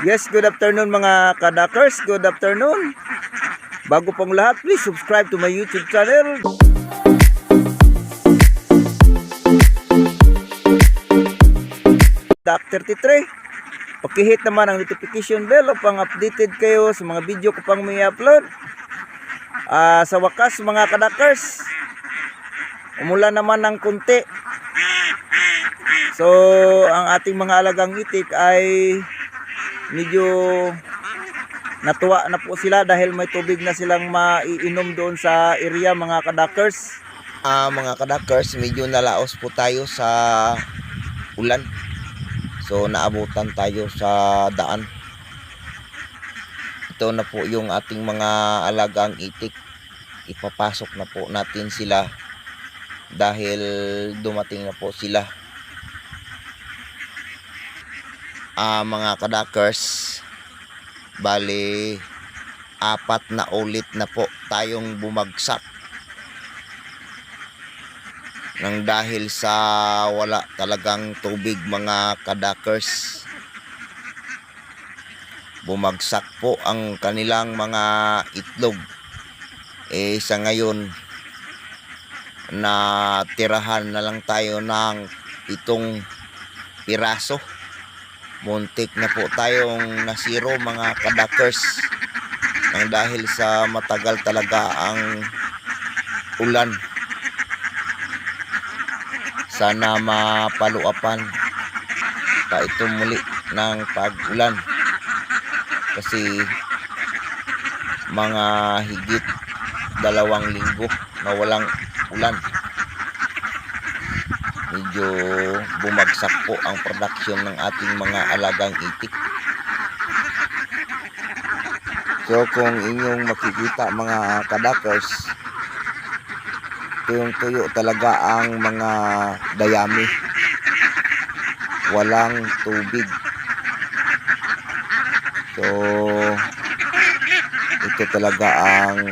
Yes, good afternoon mga kadakers. Good afternoon. Bago pang lahat, please subscribe to my YouTube channel. Dak 33. Pakihit naman ang notification bell upang updated kayo sa mga video ko pang may upload. Ah, sa wakas mga kadakers, umulan naman ng kunti. So, ang ating mga alagang itik ay medyo natuwa na po sila dahil may tubig na silang maiinom doon sa area mga kadakers. Ah, mga kadakers, medyo nalaos po tayo sa ulan. So naabutan tayo sa daan. Ito na po yung ating mga alagang itik. Ipapasok na po natin sila dahil dumating na po sila. Ah, mga kadakers, bali apat na ulit na po tayong bumagsak. Nang dahil sa wala talagang tubig mga kadakers bumagsak po ang kanilang mga itlog. Eh sa ngayon na tirahan na lang tayo ng itong piraso muntik na po tayong nasiro mga kadakers nang dahil sa matagal talaga ang ulan. Sana mapaluapan pa ito muli ng pag-ulan. Kasi mga higit dalawang linggo na walang ulan medyo bumagsak po ang production ng ating mga alagang itik. So kung inyong makikita mga kadakers tuyong tuyo talaga ang mga dayami. Walang tubig. So ito talaga ang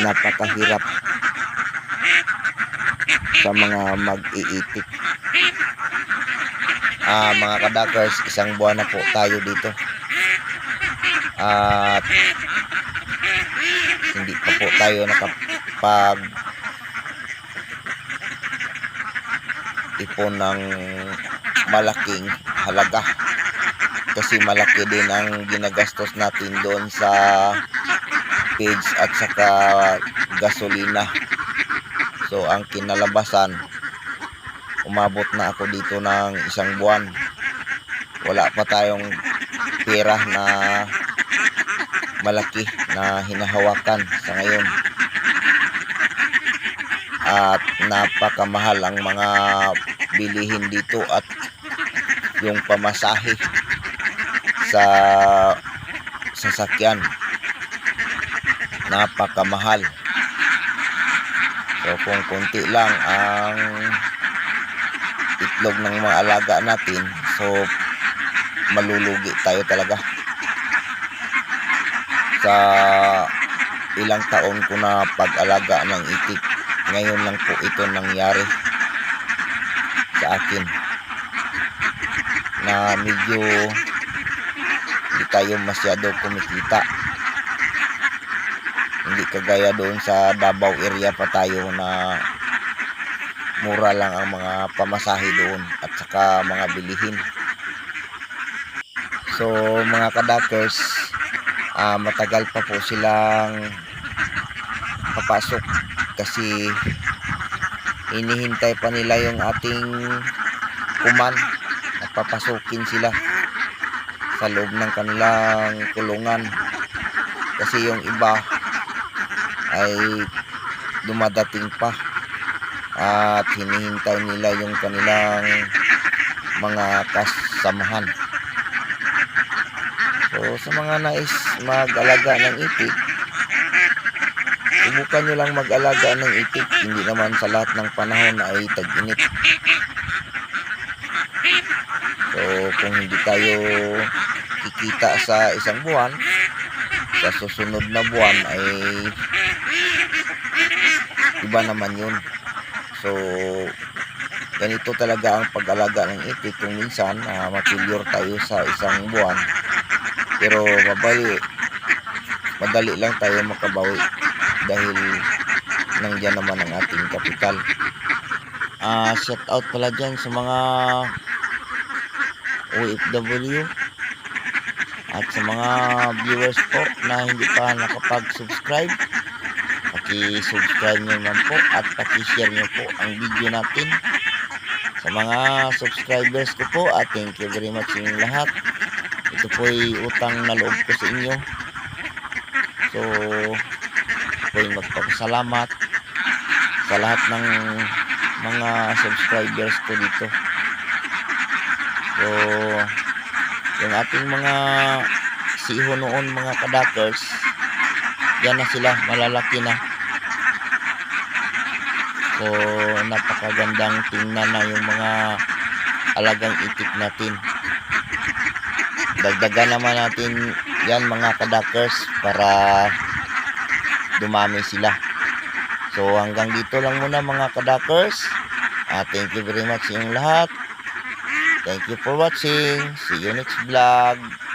napakahirap sa mga mag-iitik ah mga kadakers isang buwan na po tayo dito. At hindi pa po tayo nakapag ipon ng malaking halaga. Kasi malaki din ang ginagastos natin doon sa page at saka gasolina so ang kinalabasan umabot na ako dito ng isang buwan. Wala pa tayong pera na malaki na hinahawakan sa ngayon. At napakamahal ang mga bilihin dito at yung pamasahe sa sasakyan. Napakamahal so kung konti lang ang itlog ng mga alaga natin so malulugi tayo talaga. Sa ilang taon ko na pag-alaga ng itik ngayon lang po ito nangyari sa akin. Na medyo hindi tayo masyado kumikita hindi kagaya doon sa Davao area pa tayo na mura lang ang mga pamasahe doon at saka mga bilihin. So mga kadakers ah, matagal pa po silang papasok kasi inihintay pa nila yung ating kuman at papasukin sila sa loob ng kanilang kulungan. Kasi yung iba ay dumadating pa. At hinihintay nila yung kanilang mga kasamahan. So sa mga nais mag-alaga ng itik subukan nyo lang mag-alaga ng itik. Hindi naman sa lahat ng panahon ay tag-init. So kung hindi tayo kikita sa isang buwan sa susunod na buwan ay iba naman yun. So ganito talaga ang pag-alaga ng itik kung minsan uh, mapilyur tayo sa isang buwan. Pero mabali madali lang tayo makabawi dahil nandiyan naman ang ating kapital. Ah shout out pala dyan sa mga OFW at sa mga viewers po na hindi pa nakapag-subscribe paki-subscribe nyo naman po at paki-share nyo po ang video natin sa mga subscribers ko po. At thank you very much sa lahat. Ito po ay utang na loob ko sa inyo. So po ay magpapasalamat sa lahat ng mga subscribers ko dito. So yung ating mga siho noon mga kadakers yan na sila malalaki na so napakagandang tingnan na yung mga alagang itik natin. Dagdagan naman natin yan mga kadakers para dumami sila. So hanggang dito lang muna mga kadakers. Ah, thank you very much inyong lahat. Thank you for watching. See you next vlog